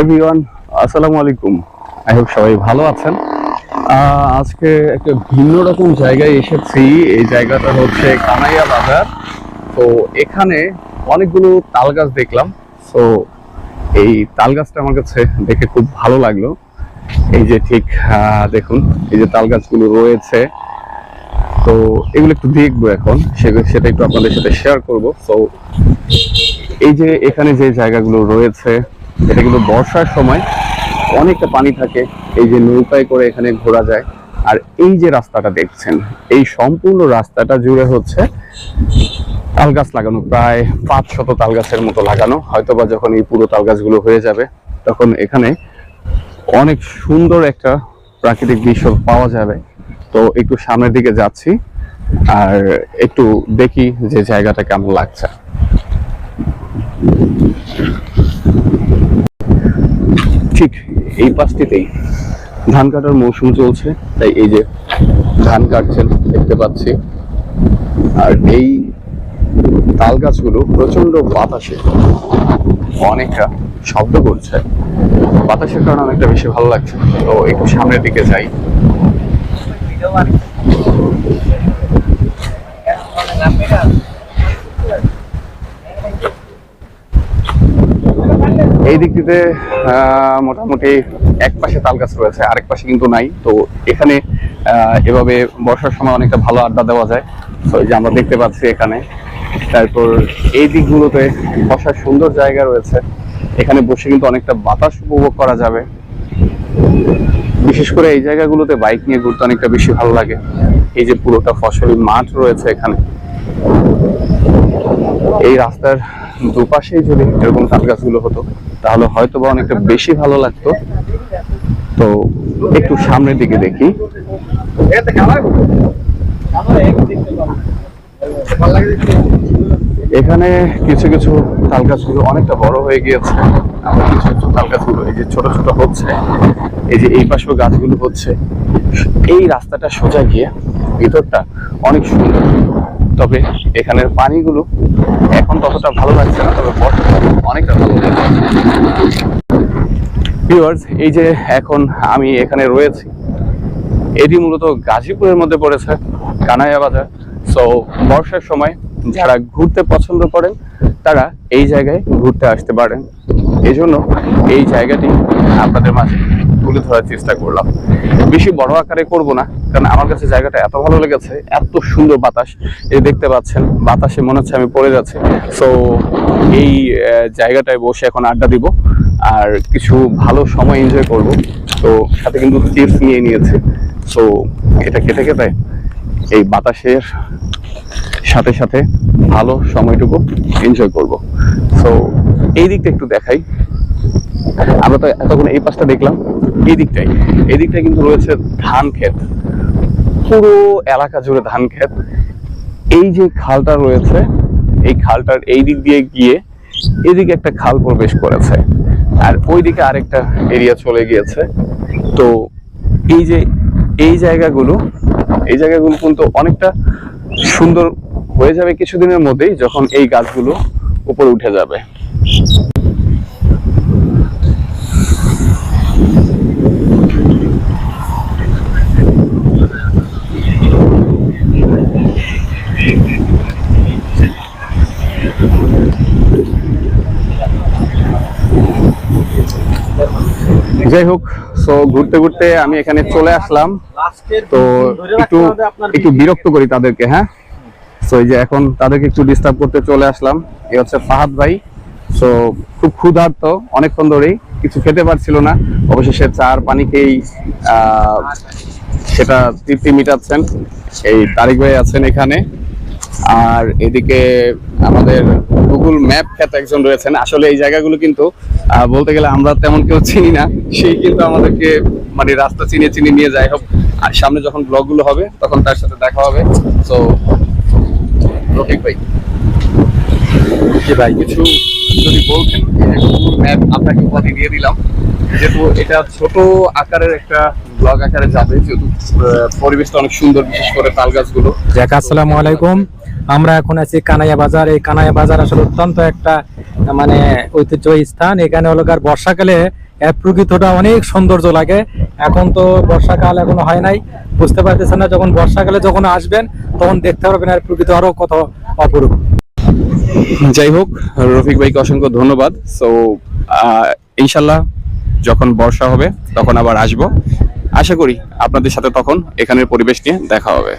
Everyone আসসালামু আলাইকুম। I hope সবাই ভালো আছেন। আজকে একটা ভিন্ন রকম জায়গায় এসেছি। এই জায়গাটা হচ্ছে কানাইয়া বাজার। তো এখানে অনেকগুলো তাল গাছ দেখলাম। তো এই তাল গাছটা আমার কাছে দেখে খুব ভালো লাগল। এই যে ঠিক দেখুন, এই যে তাল গাছগুলো রয়েছে। তো এগুলো একটু দেখব এখন। সেটা একটু আপনাদের সাথে শেয়ার করব। তো এই যে এখানে যে জায়গাগুলো রয়েছে এটা কিন্তু বর্ষার সময় অনেকটা পানি থাকে, এই যে নৌকায় করে এখানে ঘোরা যায়। আর এই যে রাস্তাটা দেখছেন, এই সম্পূর্ণ রাস্তাটা জুড়ে হচ্ছে তাল গাছ লাগানো, প্রায় পাঁচ শত তাল গাছের মতো লাগানো। হয়তোবা যখন এই পুরো তাল গাছগুলো হয়ে যাবে, তখন এখানে অনেক সুন্দর একটা প্রাকৃতিক দৃশ্য পাওয়া যাবে। তো একটু সামনের দিকে যাচ্ছি, আর একটু দেখি যে জায়গাটা কেমন লাগছে। ঠিক এই পাশটিতেই ধান কাটার মৌসুম চলছে, তাই এই যে ধান কাটছেন দেখতে পাচ্ছি। আর এই তাল গাছগুলো প্রচণ্ড বাতাসে অনেকটা শব্দ করছে। বাতাসের কারণে অনেকটা বেশি ভালো লাগছে। তো একটু সামনের দিকে যাই। এই দিকটিতে মোটামুটি এক পাশে তাল গাছ রয়েছে, আরেক পাশে কিন্তু নাই। তো এখানে এভাবে বর্ষার সময় অনেকটা ভালো আড্ডা দেওয়া যায়। তো এই যে আমরা দেখতে পাচ্ছি এখানে। তারপর এই দিকগুলোতে বসার সুন্দর জায়গা রয়েছে। এখানে বসে কিন্তু অনেকটা বাতাস উপভোগ করা যাবে। বিশেষ করে এই জায়গাগুলোতে বাইক নিয়ে ঘুরতে অনেকটা বেশি ভালো লাগে। এই যে পুরোটা ফসলি মাঠ রয়েছে এখানে। এই রাস্তার দুপাশেই যদি এরকম তাল গাছগুলো হতো, তাহলে হয়তো বা অনেকটা বেশি ভালো লাগতো। তো একটু সামনের দিকে দেখি। এখানে কিছু কিছু তাল গাছগুলো অনেকটা বড় হয়ে গিয়েছে। আবার কিছু কিছু তাল গাছগুলো এই যে ছোট ছোট হচ্ছে, এই যে এই পাশেও গাছগুলো হচ্ছে। এই রাস্তাটা সোজা গিয়ে ভিতরটা অনেক সুন্দর। তবে এখানের পানিগুলো এখন ততটা ভালো লাগছে না, তবে অনেকটা ভালো লাগছে। এই যে এখন আমি এখানে রয়েছি, এটি মূলত গাজীপুরের মধ্যে পড়েছে, কানাইয়া বাজার। সো বর্ষার সময় যারা ঘুরতে পছন্দ করেন, তারা এই জায়গায় ঘুরতে আসতে পারেন। এই জন্য এই জায়গাটি আপনাদের মাঝে তুলে ধরার চেষ্টা করলাম। বেশি বড় আকারে করব না, কারণ আমার কাছে জায়গাটা এত ভালো লেগেছে, এত সুন্দর বাতাস। এই দেখতে পাচ্ছেন, বাতাসে মনে হচ্ছে আমি পড়ে যাচ্ছি। সো এই জায়গাটায় বসে এখন আড্ডা দিব, আর কিছু ভালো সময় এনজয় করব। তো সাথে কিন্তু চিপস নিয়ে নিয়েছে। সো এটা খেতে খেতে এই বাতাসের সাথে সাথে ভালো সময়টুকু এনজয় করব। সো এই দিকটা একটু দেখাই। আমরা তো এতক্ষণ এই পাশটা দেখলাম। এই দিকটাই। এই দিকটায় কিন্তু রয়েছে ধান ক্ষেত। পুরো এলাকা জুড়ে ধান ক্ষেত। এই যে খালটা রয়েছে, এই খালটার এই দিক দিয়ে গিয়ে এদিকে একটা খাল প্রবেশ করেছে। আর ওইদিকে আরেকটা এরিয়া চলে গিয়েছে। তো এই যে, এই জায়গাগুলো এই জায়গাগুলো কিন্তু অনেকটা সুন্দর হয়ে যাবে কিছুদিনের মধ্যেই যখন এই গাছগুলো উপরে উঠে যাবে। যাই হোক সো ঘুরতে ঘুরতে আমি এখানে চলে আসলাম। তো একটু একটু বিরক্ত করি তাদেরকে হ্যাঁ? তো এই যে এখন তাদেরকে একটু ডিস্টার্ব করতে চলে আসলাম। এই হচ্ছে ফাহাদ ভাই। সো খুব ক্ষুধার্ত, অনেকক্ষণ ধরেই কিছু খেতে পারছিল না। অবশেষে চার পানি খেয়েই সেটা তৃপ্তি মিটাচ্ছেন। এই তারিক ভাই আছেন এখানে। আর এদিকে আমাদের গুগল ম্যাপ খ্যাত একজন রয়েছেন। আসলে এই জায়গাগুলো কিন্তু বলতে গেলে আমরা তেমন কেউ চিনি না। সেই কিন্তু আমাদেরকে মানে রাস্তা চিনে চিনে নিয়ে যায়। হোক, আর সামনে যখন ব্লগগুলো হবে, তখন তার সাথে দেখা হবে। তো রফিক ভাই। ভাই, কিছু যদি বলতেন গুগল ম্যাপ আপনাকে উপাধি দিয়ে দিলাম। যেহেতু এটা ছোট আকারের একটা ব্লগ আকারে যাবে, যেহেতু পরিবেশটা অনেক সুন্দর, বিশেষ করে তাল গাছগুলো। যাক, আসসালামু আলাইকুম। আমরা এখন আছি কানাইয়া বাজার। এই কানাইয়া বাজার আসলে অত্যন্ত একটা মানে ঐতিহ্যবাহী স্থান। এখানে হলো কার বর্ষাকালে প্রকৃতিটা অনেক সৌন্দর্য লাগে। এখন তো বর্ষাকাল এখনও হয় নাই। বুঝতে পারতেছেন না, যখন বর্ষাকালে যখন আসবেন, তখন দেখতে পারবেন আর প্রকৃতি আরও কত অপরূপ। যাই হোক, রফিক ভাইকে অসংখ্য ধন্যবাদ। সো ইনশাল্লাহ যখন বর্ষা হবে, তখন আবার আসব। আশা করি আপনাদের সাথে তখন এখানের পরিবেশ নিয়ে দেখা হবে।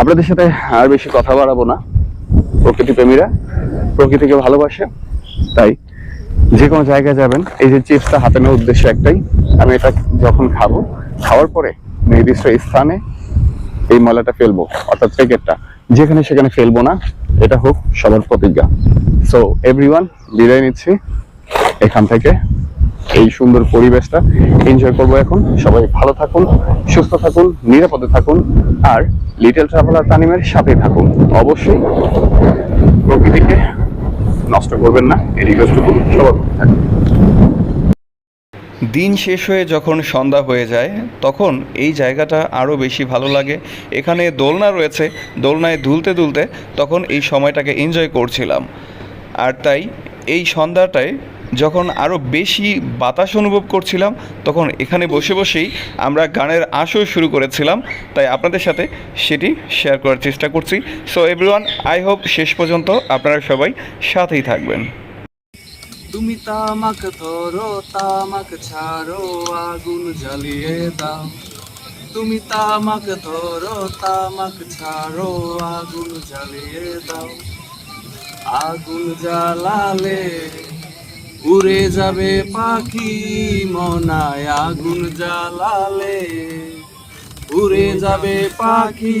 আপনাদের সাথে আর বেশি কথা বাড়াবো না। প্রকৃতি প্রেমীরা প্রকৃতিকে ভালোবাসে, তাই যে কোনো জায়গায় যাবেন। এই যে চিপসটা হাতে নেওয়ার উদ্দেশ্য একটাই, আমি এটা যখন খাব, খাওয়ার পরে নির্দিষ্ট স্থানে এই ময়লাটা ফেলব, অর্থাৎ প্যাকেটটা। যেখানে সেখানে ফেলব না, এটা হোক সবার প্রতিজ্ঞা। সো এভরিওয়ান বিদায় নিচ্ছি। এখান থেকে এই সুন্দর পরিবেশটা এনজয় করব এখন। সবাই ভালো থাকুন, সুস্থ থাকুন, নিরাপদে থাকুন, আর লিটল ট্রাভেলার তানিমের সাথে থাকুন। অবশ্যই প্রকৃতিকে নষ্ট করবেন না, এই রিকোয়েস্টটুকু সবার থাকবে দিন শেষ হয়ে যখন সন্ধ্যা হয়ে যায়, তখন এই জায়গাটা আরও বেশি ভালো লাগে। এখানে দোলনা রয়েছে, দোলনায় দুলতে দুলতে তখন এই সময়টাকে এনজয় করছিলাম। আর তাই এই সন্ধ্যাটায় যখন আরও বেশি বাতাস অনুভব করছিলাম, তখন এখানে বসে বসেই আমরা গানের আসর শুরু করেছিলাম। তাই আপনাদের সাথে সেটি শেয়ার করার চেষ্টা করছি। সো এভরিওয়ান আই হোপ শেষ পর্যন্ত আপনারা সবাই সাথেই থাকবেন। তুমি তামাক ধরো, তামাক ছাড়ো, আগুন জ্বালিয়ে দাও। তুমি তামাক ধরো, তামাক ছাড়ো, আগুন জ্বালিয়ে দাও। আগুন জ্বালালে উড়ে যাবে পাখি মনায় আগুন জ্বালালে। উড়ে যাবে পাখি,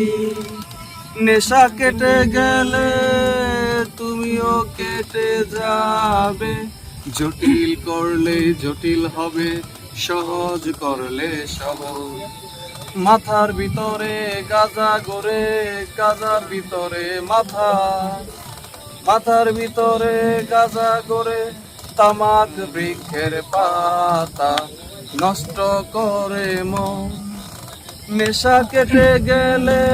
নেশা কেটে গেলে তুমিও কেটে যাবে। জটিল করলে জটিল হবে, সহজ করলে সহজ। মাথার ভিতরে গাজা গড়ে গাজার ভিতরে মাথা। মাথার ভিতরে গাজা গড়ে তামাক বৃক্ষের পাতা নষ্ট করে মন। নেশা কেটে গেলে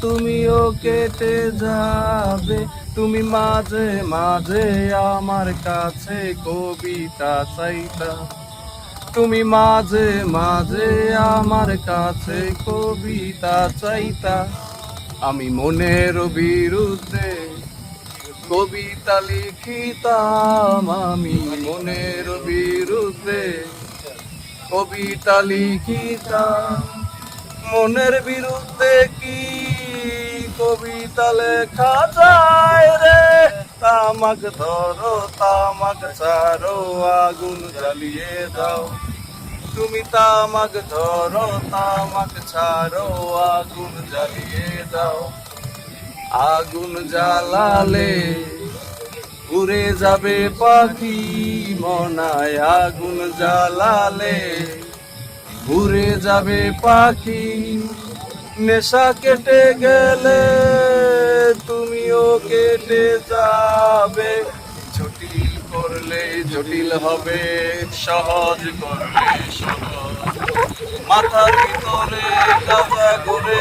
তুমিও কেটে যাবে। তুমি মাঝে মাঝে আমার কাছে কবিতা চাইতা। তুমি মাঝে মাঝে আমার কাছে কবিতা চাইতা। আমি মনের বিরুদ্ধে কবিতা লিখিতাম আমি মনের বিরুদ্ধে। কবিতা লিখিতাম মনের বিরুদ্ধে কি? কবিতা লেখা যায় রে। তামাক ধরো, তামাক ছাড়ো, আগুন জ্বালিয়ে দাও। তুমি তামাক ধরো, তামাক ছাড়ো, আগুন জ্বালিয়ে দাও। আগুন জ্বালালে উড়ে যাবে পাখি মনায়। আগুন জ্বালালে উড়ে যাবে পাখি, নেশা কেটে গেলে তুমিও কেটে যাবে। জটিল করলে জটিল হবে, সহজ করলে সহজ। মাথার ভিতরে কাজা করে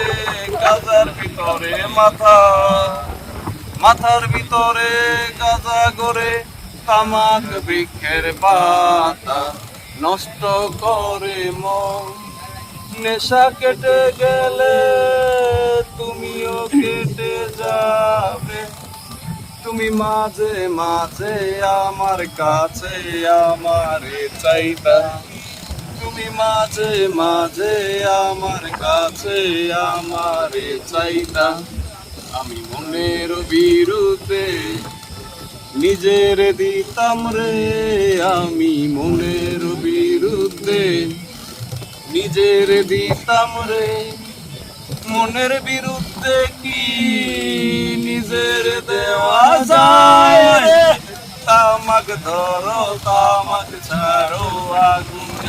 কাজার ভিতরে মাথা। মাথার ভিতরে গাজা গড়ে তামাক বৃক্ষের পাতা নষ্ট করে মন। নেশা কেটে গেলে তুমিও কেটে যাবে। তুমি মাঝে মাঝে আমার কাছে আমারে চাইতা তুমি মাঝে মাঝে আমার কাছে আমারে চাইতা। আমি মনের বিরুদ্ধে নিজের দিতাম রে, আমি মনের বিরুদ্ধে নিজের দিতাম রে। মনের বিরুদ্ধে কি নিজের দেওয়া যায়? তামাক ধরো, তামাক ছাড়ো, আগুন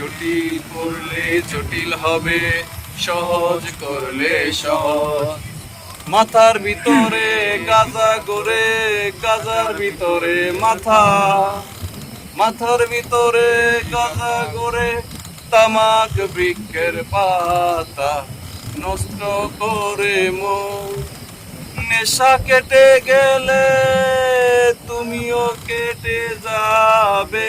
জটিল করলে জটিল হবে, সহজ করলে সহজ। মাথার ভিতরে গাজা করে গাজার ভিতরে মাথা। মাথার ভিতরে গাজা করে তামাক বৃক্ষের পাতা নষ্ট করে মো। নেশা কেটে গেলে তুমিও কেটে যাবে।